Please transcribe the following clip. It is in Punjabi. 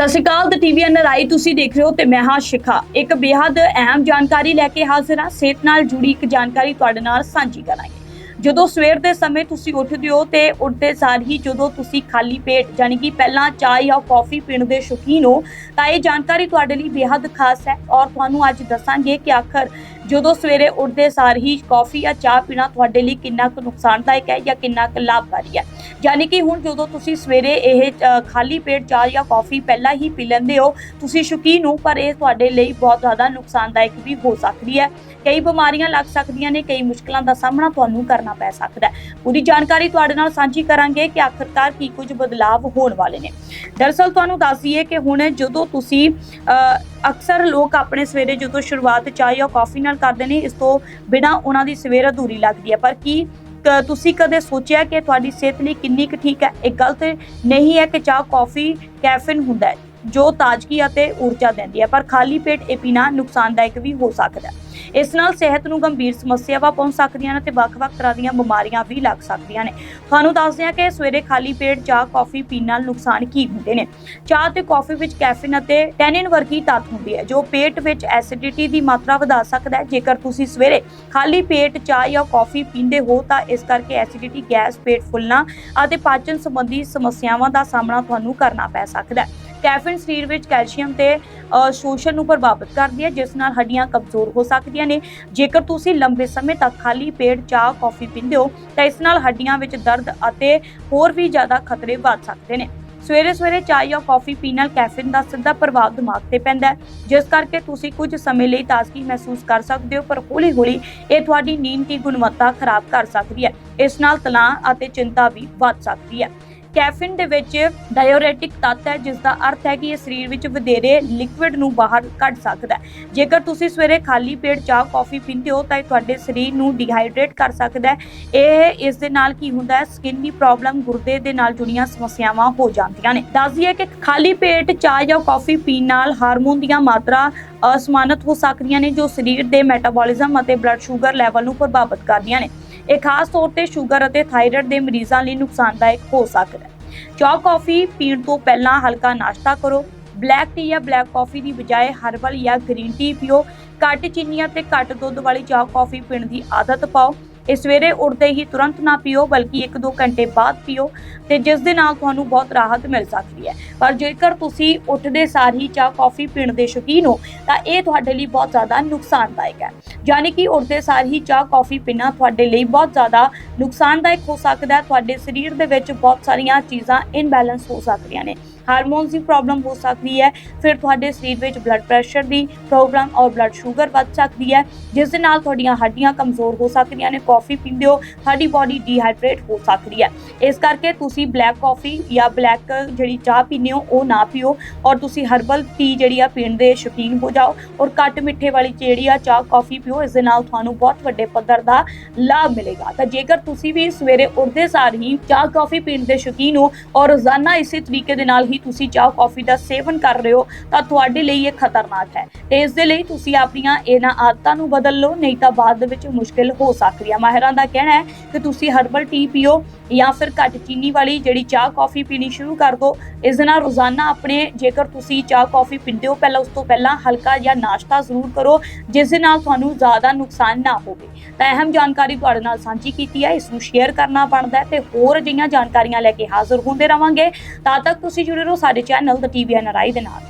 ਸਤਿ ਸ਼੍ਰੀ ਅਕਾਲ ਦ ਟੀਵੀ ਆਈ ਤੁਸੀਂ ਦੇਖ ਰਹੇ ਹੋ ਤੇ ਮੈਂ ਹਾਂ ਸ਼ਿਖਾ। ਇੱਕ ਬੇहद ਅਹਿਮ ਜਾਣਕਾਰੀ ਲੈ ਕੇ ਹਾਜ਼ਰ ਹਾਂ। ਸਿਹਤ ਨਾਲ ਜੁੜੀ ਇੱਕ ਜਾਣਕਾਰੀ ਤੁਹਾਡੇ ਨਾਲ ਸਾਂਝੀ ਕਰਾਂਗੇ। ਜਦੋਂ ਸਵੇਰ ਦੇ ਸਮੇਂ ਤੁਸੀਂ ਉੱਠਦੇ ਹੋ ਤੇ ਉੱਠਦੇ ਸਾਰ ਹੀ ਜਦੋਂ ਤੁਸੀਂ ਖਾਲੀ ਪੇਟ ਯਾਨੀ ਕਿ ਪਹਿਲਾਂ ਚਾਹ ਜਾਂ ਕੌਫੀ ਪੀਣ ਦੇ ਸ਼ੌਕੀਨ ਹੋ, ਤਾਂ ਇਹ ਜਾਣਕਾਰੀ ਤੁਹਾਡੇ ਲਈ ਬੇहद ਖਾਸ ਹੈ ਔਰ ਤੁਹਾਨੂੰ ਅੱਜ ਦੱਸਾਂਗੇ ਕਿ ਆਖਰ ਜਦੋਂ ਸਵੇਰੇ ਉੱਠਦੇ ਸਾਰ ਹੀ ਕੌਫੀ ਜਾਂ ਚਾਹ ਪੀਣਾ ਤੁਹਾਡੇ ਲਈ ਕਿੰਨਾ ਕੁ ਨੁਕਸਾਨਦਾਇਕ ਹੈ ਜਾਂ ਕਿੰਨਾ ਕੁ ਲਾਭਕਾਰੀ ਹੈ। ਯਾਨੀ ਕਿ ਹੁਣ ਜਦੋਂ ਤੁਸੀਂ ਸਵੇਰੇ ਇਹ ਖਾਲੀ ਪੇਟ ਚਾਹ ਜਾਂ ਕੌਫੀ ਪਹਿਲਾਂ ਹੀ ਪੀ ਲੈਂਦੇ ਹੋ, ਤੁਸੀਂ ਸ਼ੌਕੀਨ ਹੋ, ਪਰ ਇਹ ਤੁਹਾਡੇ ਲਈ ਬਹੁਤ ਜ਼ਿਆਦਾ ਨੁਕਸਾਨਦਾਇਕ ਵੀ ਹੋ ਸਕਦੀ ਹੈ। ਕਈ ਬਿਮਾਰੀਆਂ ਲੱਗ ਸਕਦੀਆਂ ਨੇ, ਕਈ ਮੁਸ਼ਕਲਾਂ ਦਾ ਸਾਹਮਣਾ ਤੁਹਾਨੂੰ ਕਰਨਾ ਪੈ ਸਕਦਾ ਹੈ। ਪੂਰੀ ਜਾਣਕਾਰੀ ਤੁਹਾਡੇ ਨਾਲ ਸਾਂਝੀ ਕਰਾਂਗੇ ਕਿ ਆਖਰਕਾਰ ਕੀ ਕੁਝ ਬਦਲਾਵ ਹੋਣ ਵਾਲੇ ਨੇ। ਦਰਅਸਲ ਤੁਹਾਨੂੰ ਦੱਸ ਦਈਏ ਕਿ ਹੁਣ ਜਦੋਂ ਤੁਸੀਂ ਅਕਸਰ ਲੋਕ ਆਪਣੇ ਸਵੇਰੇ ਜਦੋਂ ਸ਼ੁਰੂਆਤ ਚਾਹ ਜਾਂ ਕੌਫੀ ਨਾਲ ਕਰਦੇ ਨੇ, ਇਸ ਤੋਂ ਬਿਨਾ ਉਹਨਾਂ ਦੀ ਸਵੇਰ ਅਧੂਰੀ ਲੱਗਦੀ ਹੈ। ਪਰ ਕੀ, ਤੁਸੀਂ ਕਦੇ ਸੋਚਿਆ ਕਿ ਤੁਹਾਡੀ ਸਿਹਤ ਲਈ ਕਿੰਨੀ ਕੁ ਠੀਕ ਹੈ? ਇਹ ਗਲਤ ਨਹੀਂ ਹੈ ਕਿ ਚਾਹ, ਕੌਫੀ, ਕੈਫੀਨ ਹੁੰਦਾ ਹੈ। ਜੋ ਤਾਜ਼ਗੀ ਅਤੇ ਊਰਜਾ ਦਿੰਦੀ ਹੈ, ਪਰ ਖਾਲੀ ਪੇਟ ਇਹ ਪੀਣਾ ਨੁਕਸਾਨਦਾਇਕ ਵੀ ਹੋ ਸਕਦਾ ਹੈ। ਇਸ ਨਾਲ ਸਿਹਤ ਨੂੰ ਗੰਭੀਰ ਸਮੱਸਿਆਵਾਂ ਪਹੁੰਚ ਸਕਦੀਆਂ ਨੇ ਤੇ ਵੱਖ-ਵੱਖ ਤਰ੍ਹਾਂ ਦੀਆਂ ਬਿਮਾਰੀਆਂ ਵੀ ਲੱਗ ਸਕਦੀਆਂ ਨੇ। ਤੁਹਾਨੂੰ ਦੱਸਦੇ ਹਾਂ ਕਿ ਸਵੇਰੇ ਖਾਲੀ ਪੇਟ ਚਾਹ, ਕੌਫੀ ਪੀਣ ਨਾਲ ਨੁਕਸਾਨ ਕੀ ਹੁੰਦੇ ਨੇ। ਚਾਹ ਤੇ ਕੌਫੀ ਵਿੱਚ ਕੈਫੀਨ ਅਤੇ ਟੈਨਿਨ ਵਰਗੀ ਤੱਤ ਹੁੰਦੀ ਹੈ, ਜੋ ਪੇਟ ਵਿੱਚ ਐਸਿਡਿਟੀ ਦੀ ਮਾਤਰਾ ਵਧਾ ਸਕਦਾ ਹੈ। ਜੇਕਰ ਤੁਸੀਂ ਸਵੇਰੇ ਖਾਲੀ ਪੇਟ ਚਾਹ ਜਾਂ ਕੌਫੀ ਪੀਂਦੇ ਹੋ, ਤਾਂ ਇਸ ਕਰਕੇ ਐਸਿਡਿਟੀ, ਗੈਸ, ਪੇਟ ਫੁੱਲਣਾ ਅਤੇ ਪਾਚਨ ਸੰਬੰਧੀ ਸਮੱਸਿਆਵਾਂ ਦਾ ਸਾਹਮਣਾ ਤੁਹਾਨੂੰ ਕਰਨਾ ਪੈ ਸਕਦਾ ਹੈ। ਕੈਫੀਨ ਸਰੀਰ ਵਿੱਚ ਕੈਲਸ਼ੀਅਮ ਤੇ ਸ਼ੋਸ਼ਣ ਨੂੰ ਪ੍ਰਭਾਵਿਤ ਕਰਦੀ ਹੈ, ਜਿਸ ਨਾਲ ਹੱਡੀਆਂ ਕਮਜ਼ੋਰ ਹੋ ਸਕਦੀਆਂ ਨੇ। ਜੇਕਰ ਤੁਸੀਂ ਲੰਬੇ ਸਮੇਂ ਤੱਕ ਖਾਲੀ ਪੇਟ ਚਾਹ, ਕੌਫੀ ਪੀਂਦੇ ਹੋ, ਤਾਂ ਇਸ ਨਾਲ ਹੱਡੀਆਂ ਵਿੱਚ ਦਰਦ ਅਤੇ ਹੋਰ ਵੀ ਜ਼ਿਆਦਾ ਖਤਰੇ ਵੱਧ ਸਕਦੇ ਨੇ। ਸਵੇਰੇ ਸਵੇਰੇ ਚਾਹ ਜਾਂ ਕੌਫੀ ਪੀਣ ਨਾਲ ਕੈਫੀਨ ਦਾ ਸਿੱਧਾ ਪ੍ਰਭਾਵ ਦਿਮਾਗ ਤੇ ਪੈਂਦਾ ਹੈ। ਜਿਸ ਕਰਕੇ ਤੁਸੀਂ ਕੁਝ ਸਮੇਂ ਲਈ ਤਾਜ਼ਗੀ ਮਹਿਸੂਸ ਕਰ ਸਕਦੇ ਹੋ, ਪਰ ਹੌਲੀ-ਹੌਲੀ ਇਹ ਤੁਹਾਡੀ ਨੀਂਦ ਦੀ ਗੁਣਵੱਤਾ ਖਰਾਬ ਕਰ ਸਕਦੀ ਹੈ। ਇਸ ਨਾਲ ਤਣਾਅ ਅਤੇ ਚਿੰਤਾ ਵੀ ਵੱਧ ਸਕਦੀ ਹੈ। ਕੈਫੀਨ ਦੇ ਵਿੱਚ ਡਾਇਊਰੈਟਿਕ ਤੱਤ ਹੈ ਜਿਸ ਦਾ ਅਰਥ ਹੈ ਕਿ ਇਹ ਸਰੀਰ ਵਿੱਚ ਵਧੇਰੇ ਲਿਕੁਇਡ ਨੂੰ ਬਾਹਰ ਕੱਢ ਸਕਦਾ ਹੈ। ਜੇਕਰ ਤੁਸੀਂ ਸਵੇਰੇ ਖਾਲੀ ਪੇਟ ਚਾਹ ਕੌਫੀ ਪੀਂਦੇ ਹੋ, ਤਾਂ ਇਹ ਤੁਹਾਡੇ ਸਰੀਰ ਨੂੰ ਡੀਹਾਈਡਰੇਟ ਕਰ ਸਕਦਾ ਹੈ। ਇਹ ਇਸ ਦੇ ਨਾਲ ਕੀ ਹੁੰਦਾ ਹੈ? ਸਕਿਨ ਦੀ ਪ੍ਰੋਬਲਮ ਗੁਰਦੇ ਦੇ ਨਾਲ ਜੁੜੀਆਂ ਸਮੱਸਿਆਵਾਂ ਹੋ ਜਾਂਦੀਆਂ ਨੇ। ਦੱਸ ਦਈਏ ਕਿ ਖਾਲੀ ਪੇਟ ਚਾਹ ਜਾਂ ਕੌਫੀ ਪੀਣ ਨਾਲ ਹਾਰਮੋਨ ਦੀਆਂ ਮਾਤਰਾ ਅਸਮਾਨਤ ਹੋ ਸਕਦੀਆਂ ਨੇ, ਜੋ ਸਰੀਰ ਦੇ ਮੈਟਾਬੋਲਿਜ਼ਮ ਅਤੇ ਬਲੱਡ ਸ਼ੂਗਰ ਲੈਵਲ ਨੂੰ ਪ੍ਰਭਾਵਿਤ ਕਰਦੀਆਂ ਨੇ। ਇਹ ਖਾਸ ਤੌਰ ਤੇ ਸ਼ੂਗਰ ਅਤੇ ਥਾਇਰਾਇਡ ਦੇ ਮਰੀਜ਼ਾਂ ਲਈ ਨੁਕਸਾਨਦਾਇਕ ਹੋ ਸਕਦਾ ਹੈ। ਚਾਹ, ਕੌਫੀ ਪੀਣ ਤੋਂ ਪਹਿਲਾਂ ਹਲਕਾ ਨਾਸ਼ਤਾ ਕਰੋ। ਬਲੈਕ ਟੀ ਜਾਂ ਬਲੈਕ ਕੌਫੀ ਦੀ ਬਜਾਏ ਹਰਬਲ ਜਾਂ ਗ੍ਰੀਨ ਟੀ ਪੀਓ। ਘੱਟ ਚੀਨੀ ਅਤੇ ਘੱਟ ਦੁੱਧ ਵਾਲੀ ਚਾਹ, ਕੌਫੀ ਪੀਣ ਦੀ ਆਦਤ ਪਾਓ। ਇਹ ਸਵੇਰੇ ਉੱਠਦੇ ਹੀ ਤੁਰੰਤ ਨਾ ਪੀਓ, ਬਲਕਿ 1-2 ਘੰਟੇ ਬਾਅਦ ਪੀਓ ਤੇ ਜਿਸ ਦੇ ਨਾਲ ਤੁਹਾਨੂੰ ਬਹੁਤ ਰਾਹਤ ਮਿਲ ਸਕਦੀ ਹੈ। ਪਰ ਜੇਕਰ ਤੁਸੀਂ ਉੱਠਦੇ ਸਾਰ ਹੀ ਚਾਹ, ਕੌਫੀ ਪੀਣ ਦੇ ਸ਼ੌਕੀਨ ਹੋ, ਤਾਂ ਇਹ ਤੁਹਾਡੇ ਲਈ ਬਹੁਤ ਜ਼ਿਆਦਾ ਨੁਕਸਾਨਦਾਇਕ ਹੈ। ਯਾਨੀ ਕਿ ਉੱਠਦੇ ਸਾਰ ਹੀ ਚਾਹ, ਕੌਫੀ ਪੀਣਾ ਤੁਹਾਡੇ ਲਈ ਬਹੁਤ ਜ਼ਿਆਦਾ ਨੁਕਸਾਨਦਾਇਕ ਹੋ ਸਕਦਾ ਹੈ। ਤੁਹਾਡੇ ਸਰੀਰ ਦੇ ਵਿੱਚ ਬਹੁਤ ਸਾਰੀਆਂ ਚੀਜ਼ਾਂ ਇਨਬੈਲੈਂਸ ਹੋ ਸਕਦੀਆਂ ਨੇ। ਹਾਰਮੋਨਸ ਦੀ ਪ੍ਰੋਬਲਮ ਹੋ ਸਕਦੀ ਹੈ, ਫਿਰ ਤੁਹਾਡੇ ਸਰੀਰ ਵਿੱਚ ਬਲੱਡ ਪ੍ਰੈਸ਼ਰ ਦੀ ਪ੍ਰੋਬਲਮ ਔਰ ਬਲੱਡ ਸ਼ੂਗਰ ਵੱਧ ਸਕਦੀ ਹੈ, ਜਿਸ ਦੇ ਨਾਲ ਤੁਹਾਡੀਆਂ ਹੱਡੀਆਂ ਕਮਜ਼ੋਰ ਹੋ ਸਕਦੀਆਂ ਨੇ ਕਾਫੀ ਪੀਂਦੇ ਹੋ, ਤੁਹਾਡੀ ਬਾਡੀ ਡੀਹਾਈਡਰੇਟ ਹੋ ਸਕਦੀ ਹੈ। ਇਸ ਕਰਕੇ ਤੁਸੀਂ ਬਲੈਕ ਕਾਫੀ ਜਾਂ ਬਲੈਕ ਜਿਹੜੀ ਚਾਹ ਪੀਂਦੇ ਹੋ, ਉਹ ਨਾ ਪੀਓ ਔਰ ਤੁਸੀਂ ਹਰਬਲ ਟੀ ਜਿਹੜੀ ਆ ਪੀਣ ਦੇ ਸ਼ੌਕੀਨ ਹੋ ਜਾਓ ਔਰ ਘੱਟ ਮਿੱਠੇ ਵਾਲੀ ਜਿਹੜੀ ਆ ਚਾਹ ਕਾਫੀ ਪੀਓ, ਇਸ ਦੇ ਨਾਲ ਤੁਹਾਨੂੰ ਬਹੁਤ ਵੱਡੇ ਪੱਧਰ ਦਾ ਲਾਭ ਮਿਲੇਗਾ। ਤਾਂ ਜੇਕਰ ਤੁਸੀਂ ਵੀ ਸਵੇਰੇ ਉੱਠਦੇ ਸਾਰ ਹੀ ਚਾਹ ਕਾਫੀ ਪੀਣ ਦੇ ਸ਼ੌਕੀਨ ਹੋ ਔਰ ਰੋਜ਼ਾਨਾ ਇਸੇ ਤਰੀਕੇ ਦੇ ਨਾਲ ਹੀ ਤੁਸੀਂ ਚਾਹ ਕਾਫੀ ਦਾ ਸੇਵਨ ਕਰ ਰਹੇ ਹੋ, ਤਾਂ ਤੁਹਾਡੇ ਲਈ ਇਹ ਖਤਰਨਾਕ ਹੈ। ਤੇ ਇਸ ਦੇ ਲਈ ਤੁਸੀਂ ਆਪਣੀਆਂ ਇਹਨਾਂ ਆਦਤਾਂ ਨੂੰ ਬਦਲ ਲਓ, ਨਹੀਂ ਤਾਂ ਬਾਅਦ ਦੇ ਵਿੱਚ ਮੁਸ਼ਕਿਲ ਹੋ ਸਕਦੀ ਹੈ। ਮਾਹਿਰਾਂ ਦਾ ਕਹਿਣਾ ਹੈ ਕਿ ਤੁਸੀਂ ਹਰਬਲ ਟੀ ਪੀਓ ਜਾਂ ਫਿਰ ਘੱਟ ਚੀਨੀ ਵਾਲੀ ਜਿਹੜੀ ਚਾਹ ਕਾਫੀ ਪੀਣੀ ਸ਼ੁਰੂ ਕਰ ਦਿਓ ਇਸ ਦੇ ਨਾਲ ਰੋਜ਼ਾਨਾ ਆਪਣੇ ਜੇਕਰ ਤੁਸੀਂ ਚਾਹ ਕਾਫੀ ਪੀਂਦੇ ਹੋ, ਪਹਿਲਾਂ ਉਸ ਤੋਂ ਪਹਿਲਾਂ ਹਲਕਾ ਜਾਂ ਨਾਸ਼ਤਾ ਜ਼ਰੂਰ ਕਰੋ, ਜਿਸ ਦੇ ਨਾਲ ਤੁਹਾਨੂੰ ਜ਼ਿਆਦਾ ਨੁਕਸਾਨ ਨਾ ਹੋਵੇ। ਤਾਂ ਅਹਿਮ ਜਾਣਕਾਰੀ ਤੁਹਾਡੇ ਨਾਲ ਸਾਂਝੀ ਕੀਤੀ ਹੈ, ਇਸ ਨੂੰ ਸ਼ੇਅਰ ਕਰਨਾ ਬਣਦਾ ਹੈ ਤੇ ਹੋਰ ਅਜਿਹੀਆਂ ਜਾਣਕਾਰੀਆਂ ਲੈ ਕੇ ਹਾਜ਼ਰ ਹੁੰਦੇ ਰਵਾਂਗੇ। ਤਦ ਤੱਕ ਤੁਸੀਂ ਜੁੜੇ ਰਹੋ ਸਾਡੇ ਚੈਨਲ ਦ ਟੀਵੀ ਐਨਆਰਆਈ ਦੇ ਨਾਲ।